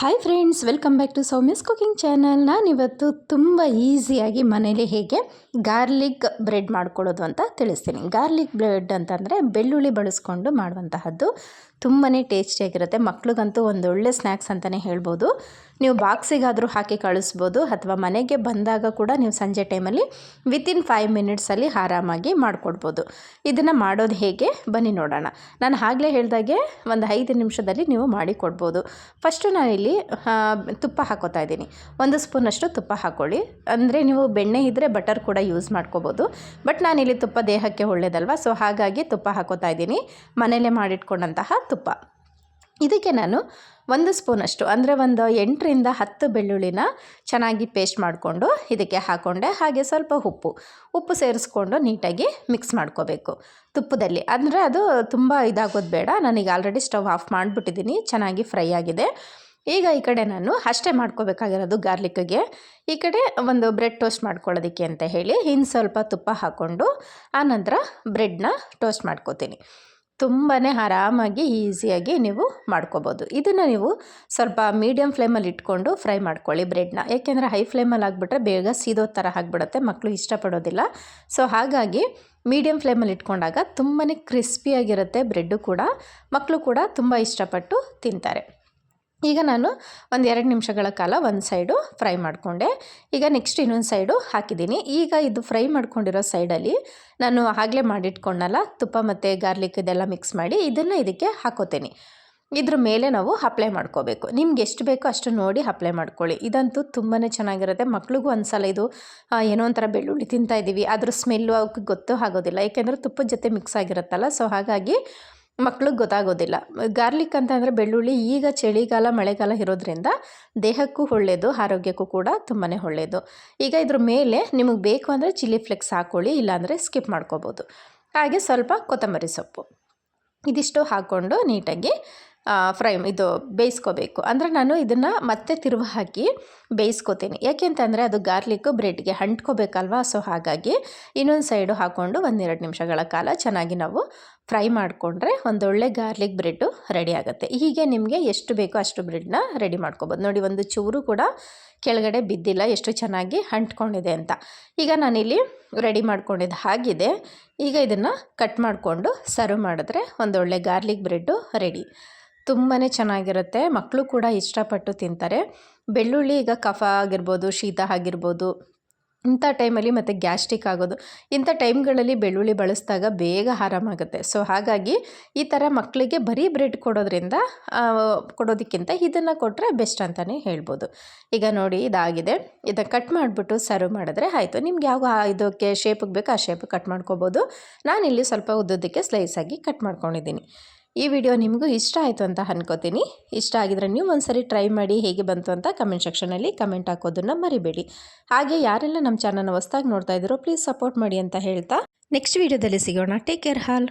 Hi friends welcome back to Soumya's cooking channel ನಾನಿವತ್ತು ತುಂಬ ಈಸಿಯಾಗಿ ಮನೇಲಿ ಹೇಗೆ ಗಾರ್ಲಿಕ್ ಬ್ರೆಡ್ ಮಾಡ್ಕೊಳ್ಳೋದು ಅಂತ ತಿಳಿಸ್ತೀನಿ. ಗಾರ್ಲಿಕ್ ಬ್ರೆಡ್ ಅಂತಂದರೆ ಬೆಳ್ಳುಳ್ಳಿ ಬಳಸ್ಕೊಂಡು ಮಾಡುವಂತಹದ್ದು. ತುಂಬಾ ಟೇಸ್ಟಿಯಾಗಿರುತ್ತೆ ಮಕ್ಳಿಗಂತೂ ಒಂದೊಳ್ಳೆ ಸ್ನ್ಯಾಕ್ಸ್ ಅಂತಲೇ ಹೇಳ್ಬೋದು. ನೀವು ಬಾಕ್ಸಿಗಾದರೂ ಹಾಕಿ ಕಳಿಸ್ಬೋದು ಅಥವಾ ಮನೆಗೆ ಬಂದಾಗ ಕೂಡ ನೀವು ಸಂಜೆ ಟೈಮಲ್ಲಿ ವಿತಿನ್ ಫೈವ್ ಮಿನಿಟ್ಸಲ್ಲಿ ಆರಾಮಾಗಿ ಮಾಡಿಕೊಡ್ಬೋದು. ಇದನ್ನು ಮಾಡೋದು ಹೇಗೆ? ಬನ್ನಿ ನೋಡೋಣ. ನಾನು ಆಗಲೇ ಹೇಳಿದಾಗೆ ಒಂದು ಐದು ನಿಮಿಷದಲ್ಲಿ ನೀವು ಮಾಡಿಕೊಡ್ಬೋದು. ಫಸ್ಟು ನಾನಿಲ್ಲಿ ತುಪ್ಪ ಹಾಕೋತಾ ಇದ್ದೀನಿ. ಒಂದು ಸ್ಪೂನಷ್ಟು ತುಪ್ಪ ಹಾಕ್ಕೊಳ್ಳಿ ಅಂದರೆ ನೀವು ಬೆಣ್ಣೆ ಇದ್ದರೆ ಬಟರ್ ಕೂಡ ಯೂಸ್ ಮಾಡ್ಕೋಬೋದು. ಬಟ್ ನಾನಿಲ್ಲಿ ತುಪ್ಪ ದೇಹಕ್ಕೆ ಒಳ್ಳೇದಲ್ವ? ಸೊ ಹಾಗಾಗಿ ತುಪ್ಪ ಹಾಕೋತಾ ಇದ್ದೀನಿ. ಮನೇಲೆ ಮಾಡಿಟ್ಕೊಂಡಂತಹ ತುಪ್ಪ. ಇದಕ್ಕೆ ನಾನು ಒಂದು ಸ್ಪೂನಷ್ಟು ಅಂದರೆ ಒಂದು ಎಂಟರಿಂದ ಹತ್ತು ಬೆಳ್ಳುಳ್ಳಿನ ಚೆನ್ನಾಗಿ ಪೇಸ್ಟ್ ಮಾಡಿಕೊಂಡು ಇದಕ್ಕೆ ಹಾಕ್ಕೊಂಡೆ ಹಾಗೆ ಸ್ವಲ್ಪ ಉಪ್ಪು ಉಪ್ಪು ಸೇರಿಸ್ಕೊಂಡು ನೀಟಾಗಿ ಮಿಕ್ಸ್ ಮಾಡ್ಕೋಬೇಕು ತುಪ್ಪದಲ್ಲಿ. ಅಂದರೆ ಅದು ತುಂಬ ಇದಾಗೋದು ಬೇಡ. ನನಗೆ ಆಲ್ರೆಡಿ ಸ್ಟವ್ ಆಫ್ ಮಾಡಿಬಿಟ್ಟಿದ್ದೀನಿ, ಚೆನ್ನಾಗಿ ಫ್ರೈ ಆಗಿದೆ. ಈಗ ಈ ಕಡೆ ನಾನು ಅಷ್ಟೇ ಮಾಡ್ಕೋಬೇಕಾಗಿರೋದು ಗಾರ್ಲಿಕ್ಗೆ ಈ ಕಡೆ ಒಂದು ಬ್ರೆಡ್ ಟೋಸ್ಟ್ ಮಾಡ್ಕೊಳ್ಳೋದಕ್ಕೆ ಅಂತ ಹೇಳಿ, ಇನ್ನು ಸ್ವಲ್ಪ ತುಪ್ಪ ಹಾಕ್ಕೊಂಡು ಆನಂತರ ಬ್ರೆಡ್ನ ಟೋಸ್ಟ್ ಮಾಡ್ಕೋತೀನಿ. ತುಂಬಾ ಆರಾಮಾಗಿ, ಈಸಿಯಾಗಿ ನೀವು ಮಾಡ್ಕೋಬೋದು. ಇದನ್ನು ನೀವು ಸ್ವಲ್ಪ ಮೀಡಿಯಮ್ ಫ್ಲೇಮಲ್ಲಿ ಇಟ್ಕೊಂಡು ಫ್ರೈ ಮಾಡ್ಕೊಳ್ಳಿ ಬ್ರೆಡ್ನ. ಏಕೆಂದರೆ ಹೈ ಫ್ಲೇಮಲ್ಲಿ ಆಗಿಬಿಟ್ರೆ ಬೇಗ ಸೀದೋ ಥರ ಆಗಿಬಿಡುತ್ತೆ ಮಕ್ಕಳು ಇಷ್ಟಪಡೋದಿಲ್ಲ. ಸೊ, ಹಾಗಾಗಿ ಮೀಡಿಯಮ್ ಫ್ಲೇಮಲ್ಲಿ ಇಟ್ಕೊಂಡಾಗ ತುಂಬಾ ಕ್ರಿಸ್ಪಿಯಾಗಿರುತ್ತೆ ಬ್ರೆಡ್ಡು ಕೂಡ. ಮಕ್ಕಳು ಕೂಡ ತುಂಬ ಇಷ್ಟಪಟ್ಟು ತಿಂತಾರೆ. ಈಗ ನಾನು ಒಂದು ಎರಡು ನಿಮಿಷಗಳ ಕಾಲ ಒಂದು ಸೈಡು ಫ್ರೈ ಮಾಡಿಕೊಂಡೆ. ಈಗ ನೆಕ್ಸ್ಟ್ ಇನ್ನೊಂದು ಸೈಡು ಹಾಕಿದ್ದೀನಿ. ಈಗ ಇದು ಫ್ರೈ ಮಾಡ್ಕೊಂಡಿರೋ ಸೈಡಲ್ಲಿ ನಾನು ಆಗಲೇ ಮಾಡಿಟ್ಕೊಂಡಲ್ಲ, ತುಪ್ಪ ಮತ್ತು ಗಾರ್ಲಿಕ್ ಇದೆಲ್ಲ ಮಿಕ್ಸ್ ಮಾಡಿ ಇದನ್ನು ಇದಕ್ಕೆ ಹಾಕೋತೀನಿ. ಇದ್ರ ಮೇಲೆ ನಾವು ಅಪ್ಲೈ ಮಾಡ್ಕೋಬೇಕು. ನಿಮ್ಗೆ ಎಷ್ಟು ಬೇಕೋ ಅಷ್ಟು ನೋಡಿ ಅಪ್ಲೈ ಮಾಡ್ಕೊಳ್ಳಿ. ಇದಂತೂ ತುಂಬಾ ಚೆನ್ನಾಗಿರುತ್ತೆ. ಮಕ್ಳಿಗೂ ಒಂದ್ಸಲ ಇದು ಏನೋ ಒಂಥರ ಬೆಳ್ಳುಳ್ಳಿ ತಿಂತಾ ಇದ್ದೀವಿ ಅದ್ರ ಸ್ಮೆಲ್ಲು ಅವಕ್ಕೆ ಗೊತ್ತೂ ಆಗೋದಿಲ್ಲ. ಏಕೆಂದರೆ ತುಪ್ಪದ ಜೊತೆ ಮಿಕ್ಸ್ ಆಗಿರುತ್ತಲ್ಲ ಸೊ ಹಾಗಾಗಿ ಮಕ್ಳಿಗೆ ಗೊತ್ತಾಗೋದಿಲ್ಲ. ಗಾರ್ಲಿಕ್ ಅಂತಂದರೆ ಬೆಳ್ಳುಳ್ಳಿ ಈಗ ಚಳಿಗಾಲ, ಮಳೆಗಾಲ ಇರೋದ್ರಿಂದ ದೇಹಕ್ಕೂ ಒಳ್ಳೆಯದು ಆರೋಗ್ಯಕ್ಕೂ ಕೂಡ ತುಂಬಾ ಒಳ್ಳೆಯದು ಈಗ ಇದ್ರ ಮೇಲೆ ನಿಮಗೆ ಬೇಕು ಅಂದರೆ ಚಿಲ್ಲಿ ಫ್ಲೆಕ್ಸ್ ಹಾಕ್ಕೊಳ್ಳಿ ಇಲ್ಲಾಂದರೆ ಸ್ಕಿಪ್ ಮಾಡ್ಕೋಬೋದು. ಹಾಗೆ ಸ್ವಲ್ಪ ಕೊತ್ತಂಬರಿ ಸೊಪ್ಪು. ಇದಿಷ್ಟು ಹಾಕ್ಕೊಂಡು ನೀಟಾಗಿ ಫ್ರೈ ಇದು ಬೇಯಿಸ್ಕೋಬೇಕು. ಅಂದರೆ ನಾನು ಇದನ್ನು ಮತ್ತೆ ತಿರುವು ಹಾಕಿ ಬೇಯಿಸ್ಕೋತೀನಿ. ಯಾಕೆಂತಂದರೆ ಅದು ಗಾರ್ಲಿಕ್ಕು ಬ್ರೆಡ್ಗೆ ಅಂಟ್ಕೋಬೇಕಲ್ವಾ? ಸೊ ಹಾಗಾಗಿ ಇನ್ನೊಂದು ಸೈಡು ಹಾಕ್ಕೊಂಡು ಒಂದೆರಡು ನಿಮಿಷಗಳ ಕಾಲ ಚೆನ್ನಾಗಿ ನಾವು ಫ್ರೈ ಮಾಡಿಕೊಂಡ್ರೆ ಒಂದೊಳ್ಳೆ ಗಾರ್ಲಿಕ್ ಬ್ರೆಡ್ಡು ರೆಡಿ ಆಗುತ್ತೆ. ಹೀಗೆ ನಿಮಗೆ ಎಷ್ಟು ಬೇಕೋ ಅಷ್ಟು ಬ್ರೆಡ್ನ ರೆಡಿ ಮಾಡ್ಕೋಬೋದು. ನೋಡಿ, ಒಂದು ಚೂರು ಕೂಡ ಕೆಳಗಡೆ ಬಿದ್ದಿಲ್ಲ, ಎಷ್ಟು ಚೆನ್ನಾಗಿ ಅಂಟ್ಕೊಂಡಿದೆ ಅಂತ. ಈಗ ನಾನಿಲ್ಲಿ ರೆಡಿ ಮಾಡ್ಕೊಂಡಿದ್ದು ಹಾಗಿದೆ. ಈಗ ಇದನ್ನು ಕಟ್ ಮಾಡಿಕೊಂಡು ಸರ್ವ್ ಮಾಡಿದ್ರೆ ಒಂದೊಳ್ಳೆ ಗಾರ್ಲಿಕ್ ಬ್ರೆಡ್ಡು ರೆಡಿ. ತುಂಬಾ ಚೆನ್ನಾಗಿರುತ್ತೆ. ಮಕ್ಕಳು ಕೂಡ ಇಷ್ಟಪಟ್ಟು ತಿಂತಾರೆ. ಬೆಳ್ಳುಳ್ಳಿ ಈಗ ಕಫ ಆಗಿರ್ಬೋದು, ಶೀತ ಆಗಿರ್ಬೋದು ಇಂಥ ಟೈಮಲ್ಲಿ ಮತ್ತು ಗ್ಯಾಸ್ಟ್ರಿಕ್ ಆಗೋದು, ಇಂಥ ಟೈಮ್ಗಳಲ್ಲಿ ಬೆಳ್ಳುಳ್ಳಿ ಬಳಸಿದಾಗ ಬೇಗ ಆರಾಮಾಗುತ್ತೆ. ಸೊ, ಹಾಗಾಗಿ ಈ ಥರ ಮಕ್ಕಳಿಗೆ ಬರೀ ಬ್ರೆಡ್ ಕೊಡೋದ್ರಿಂದ ಕೊಡೋದಕ್ಕಿಂತ ಇದನ್ನು ಕೊಟ್ಟರೆ ಬೆಸ್ಟ್ ಅಂತಲೇ ಹೇಳ್ಬೋದು. ಈಗ ನೋಡಿ ಇದಾಗಿದೆ. ಇದನ್ನು ಕಟ್ ಮಾಡಿಬಿಟ್ಟು ಸರ್ವ್ ಮಾಡಿದ್ರೆ ಆಯಿತು. ನಿಮ್ಗೆ ಯಾವ ಇದಕ್ಕೆ ಶೇಪಿಗೆ ಬೇಕು ಆ ಶೇಪ್ ಕಟ್ ಮಾಡ್ಕೋಬೋದು. ನಾನಿಲ್ಲಿ ಸ್ವಲ್ಪ ಉದ್ದದಕ್ಕೆ ಸ್ಲೈಸಾಗಿ ಕಟ್ ಮಾಡ್ಕೊಂಡಿದ್ದೀನಿ. ಈ ವಿಡಿಯೋ ನಿಮಗೂ ಇಷ್ಟ ಆಯಿತು ಅಂತ ಅನ್ಕೋತೀನಿ. ಇಷ್ಟ ಆಗಿದ್ರೆ ನೀವು ಒಂದ್ಸರಿ ಟ್ರೈ ಮಾಡಿ ಹೇಗೆ ಬಂತು ಅಂತ ಕಮೆಂಟ್ ಸೆಕ್ಷನಲ್ಲಿ ಕಮೆಂಟ್ ಹಾಕೋದನ್ನು ಮರಿಬೇಡಿ. ಹಾಗೆ ಯಾರೆಲ್ಲ ನಮ್ಮ ಚಾನಲ್ನ ಹೊಸ್ದಾಗಿ ನೋಡ್ತಾ ಇದ್ದೀರೋ ಪ್ಲೀಸ್ ಸಪೋರ್ಟ್ ಮಾಡಿ ಅಂತ ಹೇಳ್ತಾ. ನೆಕ್ಸ್ಟ್ ವಿಡಿಯೋದಲ್ಲಿ ಸಿಗೋಣ. Take care all.